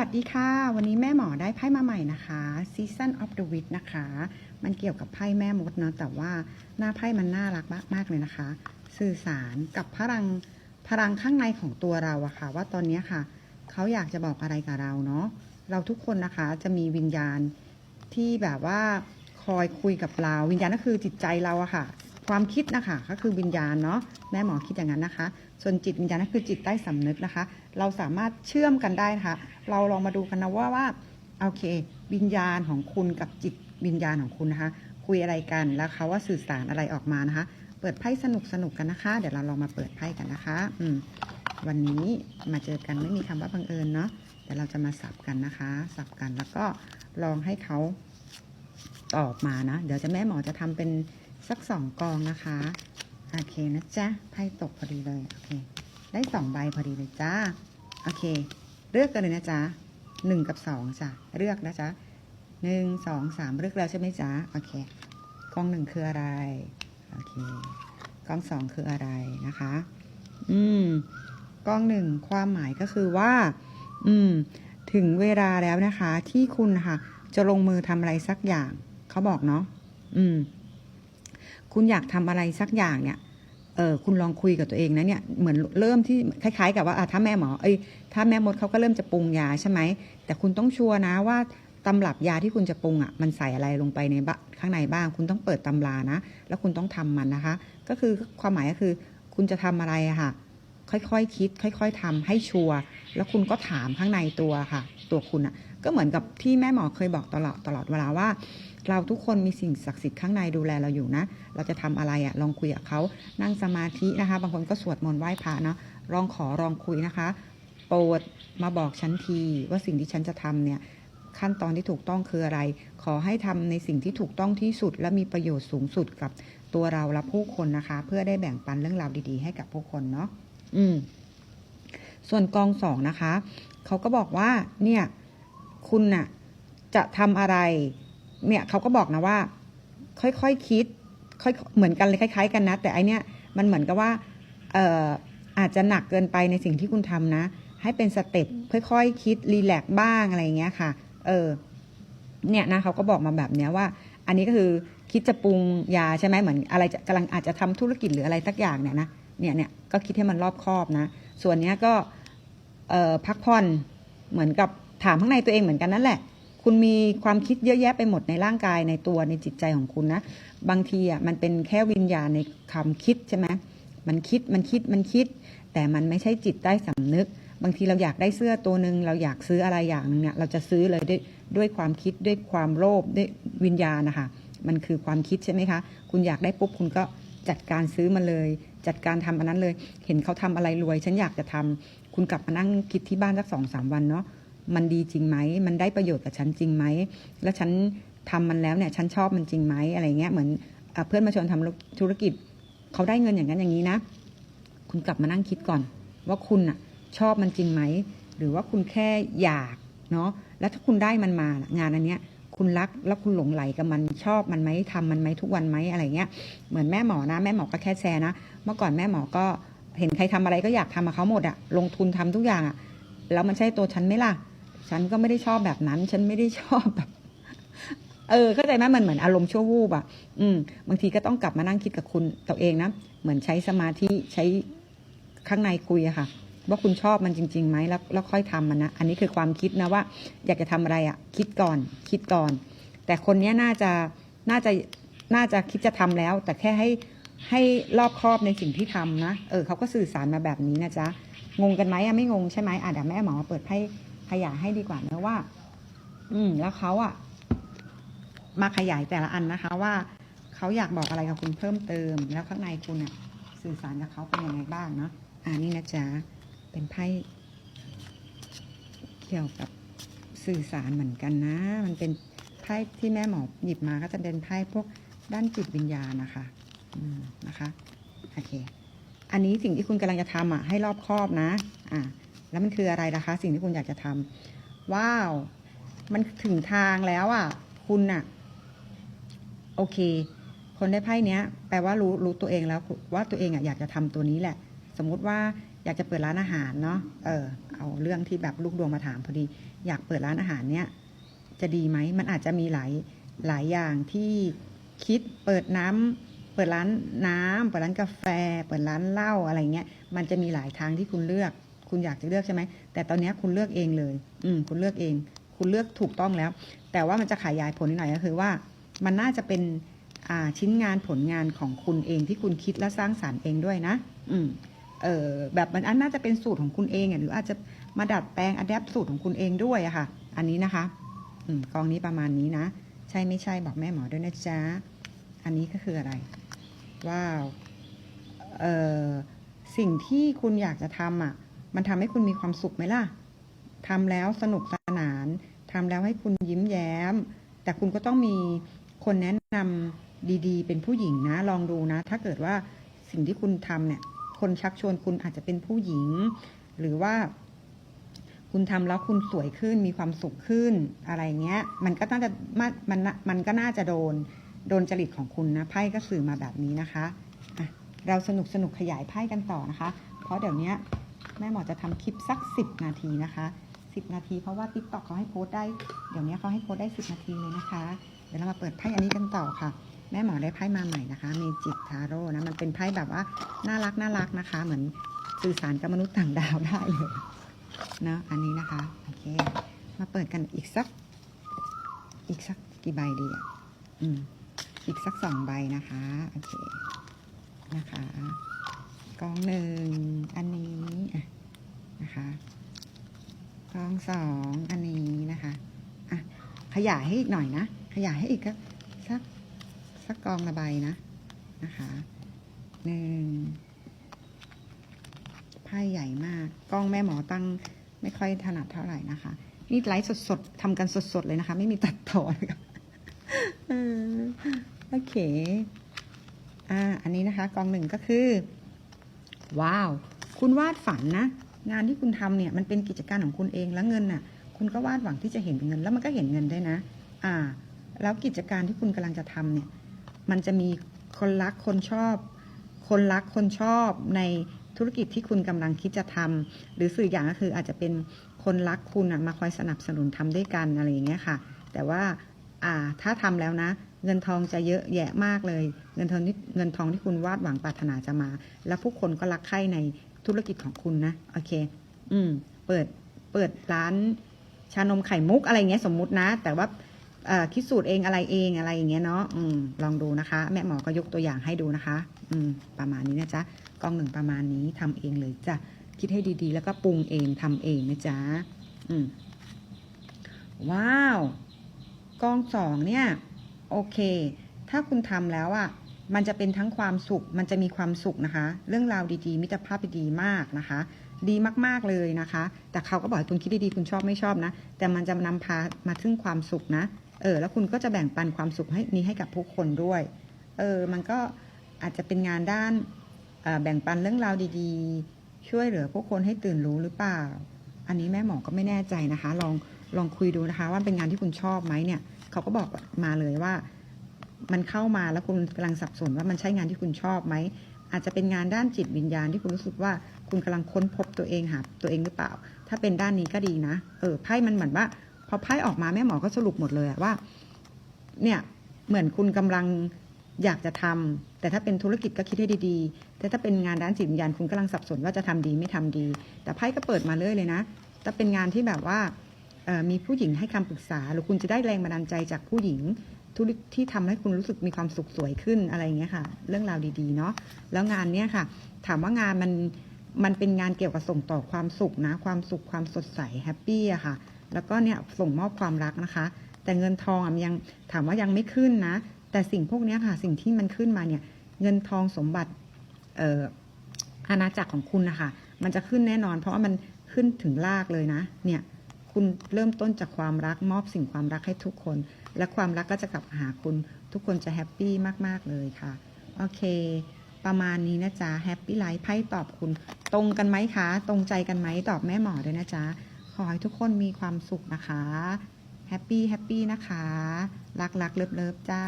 สวัสดีค่ะ วันนี้แม่หมอได้ไพ่มาใหม่นะคะ Season of the Witch นะคะ มันเกี่ยวกับไพ่แม่มดเนาะแต่ว่าหน้าไพ่มันน่ารักมากๆเลยนะคะ สื่อสารกับพลังพลังข้างในของตัวเราอะค่ะ ว่าตอนนี้ค่ะ เขาอยากจะบอกอะไรกับเราเนาะเราทุกคนนะคะจะมีวิญญาณที่แบบว่าคอยคุยกับเรา วิญญาณก็คือจิตใจเราอะค่ะ ความคิดนะคะก็คือวิญญาณเนาะแม่หมอคิดอย่างนั้นนะคะ ส่วนจิตวิญญาณก็คือจิตใต้สำนึกนะคะ เราสามารถเชื่อมกันได้นะคะ เราลองมาดูกันนะว่าว่าโอเค วิญญาณของคุณกับจิตวิญญาณของคุณนะคะ คุยอะไรกันแล้วเขาว่าสื่อสารอะไรออกมานะคะ เปิดไพ่สนุกสนุกกันนะคะ เดี๋ยวเราลองมาเปิดไพ่กันนะคะ อืมวันนี้มาเจอกันไม่มีคำว่าบังเอิญเนาะเดี๋ยวเราจะมาสับกันนะคะ สับกันแล้วก็ลองให้เขาตอบมานะ เดี๋ยวจะแม่หมอจะทำเป็น สักสองกองนะคะ โอเคนะจ๊ะ ไพ่ตกพอดีเลย โอเค ได้สองใบพอดีเลยจ้า โอเค เลือกกันเลยนะจ๊ะหนึ่งกับสองจ้ะ เลือกนะจ๊ะหนึ่งสองสามเลือกแล้วใช่ไหมจ๊ะ โอเค กองหนึ่งคืออะไร โอเค กองสองคืออะไรนะคะ อืม กองหนึ่งความหมายก็คือว่า อืม ถึงเวลาแล้วนะคะ ที่คุณค่ะ จะลงมือทำอะไรสักอย่าง เขาบอกเนาะ อืม คุณอยากทำอะไรสักอย่างเนี่ยเออคุณลองคุยกับตัวเองนะเนี่ยเหมือนเริ่มที่คล้ายๆ กับว่าถ้าแม่หมอเอ้ยถ้าแม่มดเขาก็เริ่มจะปรุงยาใช่ไหมแต่คุณต้องชัวร์นะว่าตำรับยาที่คุณจะปรุงอะมันใส่อะไรลงไปในบะข้างในบ้าง คุณต้องเปิดตำรานะ แล้วคุณต้องทำมันนะคะ ก็คือความหมายก็คือ คุณจะทำอะไรอะค่ะ ค่อยๆคิด ค่อย ๆทำให้ชัวร์แล้วคุณก็ถามข้างในตัวค่ะ ตัวคุณอะ ก็เหมือนกับที่แม่หมอเคยบอกตลอดตลอดเวลาว่า เราทุกคนมีสิ่งศักดิ์สิทธิ์ข้างในดูแลเราอยู่นะ เราจะทำอะไรอะ่ะลองคุยกับเขานั่งสมาธินะคะ บางคนก็สวดมนต์ไหว้พระเนาะลองขอลองคุยนะคะ โปรดมาบอกฉันทีว่าสิ่งที่ฉันจะทำเนี่ยขั้นตอนที่ถูกต้องคืออะไร ขอให้ทำในสิ่งที่ถูกต้องที่สุด และมีประโยชน์สูงสุดกับตัวเราและผู้คนนะคะ เพื่อได้แบ่งปันเรื่องราวดีๆ ให้กับผู้คนเนาะอืม ส่วนกองสองนะคะ เขาก็บอกว่าเนี่ย คุณน่ะ จะทำอะไร เนี่ยเขาก็บอกนะว่า ค่อยๆคคิดค่อยเหมือนกันเลยคล้าย ๆ กันนะ แต่อันเนี้ยมันเหมือนกับว่าเอ่ออาจจะหนักเกินไปในสิ่งที่คุณทำนะ ให้เป็นสเต็ปค่อยๆคคิดรีแลกซ์บ้างอะไรเงี้ยค่ะ เออเนี่ยนะเขาก็บอกมาแบบเนี้ยว่า อันนี้ก็คือคิดจะปรุงยาใช่ไหมเหมือนอะไรจะกำลังอาจจะทำธุรกิจหรืออะไรสักอย่างเนี่ยนะเนี่ยเนี่ยก็คิดให้มันรอบคอบนะ ส่วนเนี้ยก็เออพักผ่อนเหมือนกับถามข้างในตัวเองเหมือนกันนั่นแหละ คุณมีความคิดเยอะแยะไปหมดในร่างกายในตัวในจิตใจของคุณนะ บางทีอะมันเป็นแค่วิญญาณในคำคิดใช่ไหมมันคิดมันคิดมันคิด แต่มันไม่ใช่จิตใต้สำนึก บางทีเราอยากได้เสื้อตัวหนึ่งเราอยากซื้ออะไรอย่างหนึ่งเนี่ยเราจะซื้อเลยด้วยด้วยความคิดด้วยความโลภด้วยวิญญาณนะคะมันคือความคิดใช่ไหมคะ คุณอยากได้ปุ๊บคุณก็จัดการซื้อมาเลย จัดการทำอันนั้นเลย เห็นเขาทำอะไรรวย ฉันอยากจะทำคุณกลับมานั่งคิดที่บ้านสักสองสามวันเนาะ มันดีจริงไหม มันได้ประโยชน์กับฉันจริงไหม แล้วฉันทำมันแล้วเนี่ย ฉันชอบมันจริงไหมอะไรเงี้ย เหมือนเพื่อนมาชวนทำธุรกิจ เขาได้เงินอย่างนั้นอย่างนี้นะ คุณกลับมานั่งคิดก่อน ว่าคุณอะชอบมันจริงไหม หรือว่าคุณแค่อยากเนาะ แล้วถ้าคุณได้มันมางานอันเนี้ย คุณรักแล้วคุณหลงไหลกับมันชอบมันไหมทำมันไหมทุกวันไหมอะไรเงี้ย เหมือนแม่หมอนะ แม่หมอก็แค่แชร์นะ เมื่อก่อนแม่หมอก็เห็นใครทำอะไรก็อยากทำกับเขาหมดอะลงทุนทำทุกอย่างอะแล้วมันใช่ตัวฉันไหมล่ะ ฉันก็ไม่ได้ชอบแบบนั้น ฉันไม่ได้ชอบแบบ เออ เข้าใจไหมมันเหมือนอารมณ์ชั่ววูบอะอืม บางทีก็ต้องกลับมานั่งคิดกับคุณตัวเองนะ เหมือนใช้สมาธิใช้ข้างในคุยอะค่ะ ว่าคุณชอบมันจริงๆไหมแล้วแล้วค่อยทำมันนะ อันนี้คือความคิดนะว่า อยากจะทำอะไรอะคิดก่อน คิดก่อน แต่คนเนี้ยน่าจะน่าจะน่าจะคิดจะทำแล้ว แต่แค่ให้ให้รอบครอบในสิ่งที่ทำนะ เออเขาก็สื่อสารมาแบบนี้นะจ๊ะ งงกันไหมอะไม่งงใช่ไหมอะเดี๋ยวแม่หมอเปิดให้ ขยายให้ดีกว่านะว่า อืม แล้วเขาอะมาขยายแต่ละอันนะคะ ว่าเขาอยากบอกอะไรกับคุณเพิ่มเติม แล้วข้างในคุณอะสื่อสารกับเขาเป็นยังไงบ้างเนาะอ่านี่นะจ๊ะเป็นไพ่เกี่ยวกับสื่อสารเหมือนกันนะ มันเป็นไพ่ที่แม่หมอหยิบมาก็จะเป็นไพ่พวกด้านจิตวิญญาณนะคะอืมนะคะโอเค อันนี้สิ่งที่คุณกำลังจะทำอะให้รอบคอบนะ อ่า แล้วมันคืออะไรนะคะ สิ่งที่คุณอยากจะทำว้าว มันถึงทางแล้วอะ คุณน่ะ โอเค คนได้ไพ่เนี้ย แปลว่ารู้รู้ตัวเองแล้วว่าตัวเองอะอยากจะทำตัวนี้แหละ สมมุติว่าอยากจะเปิดร้านอาหารเนาะเออเอาเรื่องที่แบบลูกดวงมาถามพอดี อยากเปิดร้านอาหารเนี่ยจะดีไหมมันอาจจะมีหลายหลายอย่างที่คิดเปิดน้ำเปิดร้านน้ำเปิดร้านกาแฟ เปิดร้านเหล้าอะไรเงี้ย มันจะมีหลายทางที่คุณเลือก คุณอยากจะเลือกใช่ไหมแต่ตอนนี้คุณเลือกเองเลย อืมคุณเลือกเอง คุณเลือกถูกต้องแล้ว แต่ว่ามันจะขยายผลนิดหน่อยก็คือว่า มันน่าจะเป็นอ่าชิ้นงานผลงานของคุณเองที่คุณคิดและสร้างสารรค์เองด้วยนะ อืมเออแบบมันอันน่าจะเป็นสูตรของคุณเองอะหรืออาจจะมาดัดแปลงอัดแอปสูตรของคุณเองด้วยอะค่ะ อันนี้นะคะ อืมกองนี้ประมาณนี้นะ ใช่ไม่ใช่บอกแม่หมอด้วยนะจ๊ะ อันนี้ก็คืออะไร ว้าว เอ่อสิ่งที่คุณอยากจะทำอะ มันทำให้คุณมีความสุขไหมล่ะทำแล้วสนุกสนานทำแล้วให้คุณยิ้มแย้ม แต่คุณก็ต้องมีคนแนะนำดีๆ เป็นผู้หญิงนะ ลองดูนะ ถ้าเกิดว่าสิ่งที่คุณทำเนี่ย คนชักชวนคุณอาจจะเป็นผู้หญิง หรือว่า คุณทำแล้วคุณสวยขึ้น มีความสุขขึ้น อะไรเงี้ย มันก็น่าจะมันมันมันก็น่าจะโดน โดนจริตของคุณนะ ไพ่ก็สื่อมาแบบนี้นะคะะเราสนุกสนุกขยายไพ่กันต่อนะคะ เพราะเดี๋ยวนี้ แม่หมอจะทำคลิปสัก 10 นาทีนะคะ 10 นาทีเพราะว่า t ิ k t o k เขาให้โพสได้ เดี๋ยวนี้เขาให้โพสได้ 10 นาทีเลยนะคะ เดี๋ยวเรามาเปิดไพ่อันนี้กันต่อค่ะ แม่หมอได้ไพ่มาใหม่นะคะเมจิกทาโร่นะ มันเป็นไพ่แบบว่าน่ารักน่ารักนะคะ เหมือนสื่อสารกับมนุษย์ต่างดาวได้เลยนะอันนี้นะคะ โอเค มาเปิดกันอีกสัก อีกสักกี่ใบดีอะ อืม อีกสักสองใบนะคะ โอเค นะคะ กองหนึ่งอันนี้นะคะกองสองอันนี้นะคะอะขยายให้อีกหน่อยนะ ขยายให้อีกสักสักกองละใบนะนะคะหนึ่งไพ่ใหญ่มากกล้องแม่หมอตั้งไม่ค่อยถนัดเท่าไหร่นะคะ นี่ไลฟ์สดๆทำกันสดๆเลยนะคะ ไม่มีตัดต่อเลยค่ะเออโอเค อ่า อันนี้นะคะ กองหนึ่งก็คือ ว้าว คุณวาดฝันนะ งานที่คุณทำเนี่ยมันเป็นกิจการของคุณเองแล้วเงินน่ะ คุณก็วาดหวังที่จะเห็นเงิน แล้วมันก็เห็นเงินได้นะ อ่า แล้วกิจการที่คุณกำลังจะทำเนี่ย มันจะมีคนรักคนชอบ คนรักคนชอบในธุรกิจที่คุณกำลังคิดจะทำหรือสื่ออย่างก็คืออาจจะเป็นคนรักคุณนะมาคอยสนับสนุนทำด้วยกันอะไรอย่างเงี้ยค่ะ แต่ว่า อ่า ถ้าทำแล้วนะ เงินทองจะเยอะแยะมากเลย เงินทองที่เงินทองที่คุณวาดหวังปรารถนาจะมา แล้วผู้คนก็รักใคร่ในธุรกิจของคุณนะ โอเค อืม เปิด เปิดร้านชานมไข่มุกอะไรเงี้ยสมมุตินะ แต่ว่าคิดสูตรเองอะไรเองอะไรอย่างเงี้ยเนาะอลองดูนะคะ แม่หมอก็ยกตัวอย่างให้ดูนะคะ อืม ประมาณนี้นะจ๊ะกองหนึ่งประมาณนี้ทำเองเลยจ้ะคิดให้ดีๆ แล้วก็ปรุงเองทำเองนะจ๊ะอืมว้าว กองสองเนี่ยโอเค ถ้าคุณทำแล้วอะ่ะมันจะเป็นทั้งความสุข มันจะมีความสุขนะคะ เรื่องราวดีๆ มิตรภาพดีมากนะคะ ดีมากๆเลยนะคะ แต่เขาก็บอกให้คุณคิดดีๆ คุณชอบไม่ชอบนะ แต่มันจะนำพามาถึงความสุขนะ เออ แล้วคุณก็จะแบ่งปันความสุขให้นี้ให้กับผู้คนด้วย เออ มันก็อาจจะเป็นงานด้านแบ่งปันเรื่องราวดีๆ ช่วยเหลือผู้คนให้ตื่นรู้หรือเปล่า อันนี้แม่หมอก็ไม่แน่ใจนะคะ ลอง ลองคุยดูนะคะ ว่าเป็นงานที่คุณชอบไหมเนี่ยเขาก็บอกมาเลยว่า มันเข้ามาแล้วคุณกำลังสับสนว่ามันใช่งานที่คุณชอบไหมอาจจะเป็นงานด้านจิตวิญญาณที่คุณรู้สึกว่าคุณกำลังค้นพบตัวเองหาตัวเองหรือเปล่า ถ้าเป็นด้านนี้ก็ดีนะ เออไพ่มันเหมือนว่า พอไพ่ออกมาแม่หมอก็สรุปหมดเลยว่า เนี่ยเหมือนคุณกำลังอยากจะทำแต่ถ้าเป็นธุรกิจก็คิดให้ดีๆ แต่ถ้าเป็นงานด้านจิตวิญญาณคุณกำลังสับสนว่าจะทำดีไม่ทำดี แต่ไพ่ก็เปิดมาเลยเลยนะถ้าเป็นงานที่แบบว่า มีผู้หญิงให้คำปรึกษา หรือคุณจะได้แรงบันดาลใจจากผู้หญิงธุรกิจที่ทำให้คุณรู้สึกมีความสุขสวยขึ้นอะไรอย่างเงี้ยค่ะ เรื่องราวดีๆเนาะแล้วงานเนี้ยค่ะ ถามว่างานมันมันเป็นงานเกี่ยวกับส่งต่อความสุขนะ ความสุขความสดใสแฮปปี้อะค่ะ แล้วก็เนี่ยส่งมอบความรักนะคะ แต่เงินทองอะยังถามว่ายังไม่ขึ้นนะ แต่สิ่งพวกเนี้ยค่ะ สิ่งที่มันขึ้นมาเนี่ย เงินทองสมบัติเอ่ออาณาจักรของคุณนะคะมันจะขึ้นแน่นอน เพราะว่ามันขึ้นถึงรากเลยนะ เนี่ย คุณเริ่มต้นจากความรักมอบสิ่งความรักให้ทุกคน และความรักก็จะกลับหาคุณ ทุกคนจะแฮปปี้มาก ๆ เลยค่ะ โอเค ประมาณนี้นะจ๊ะแฮปปี้ไลฟ์ไพ่ตอบคุณ ตรงกันไหมคะ ตรงใจกันไหมตอบแม่หมอด้วยนะจ๊ะ ขอให้ทุกคนมีความสุขนะคะแฮปปี้แฮปปี้นะคะ รักรักเลิฟเลิฟจ้า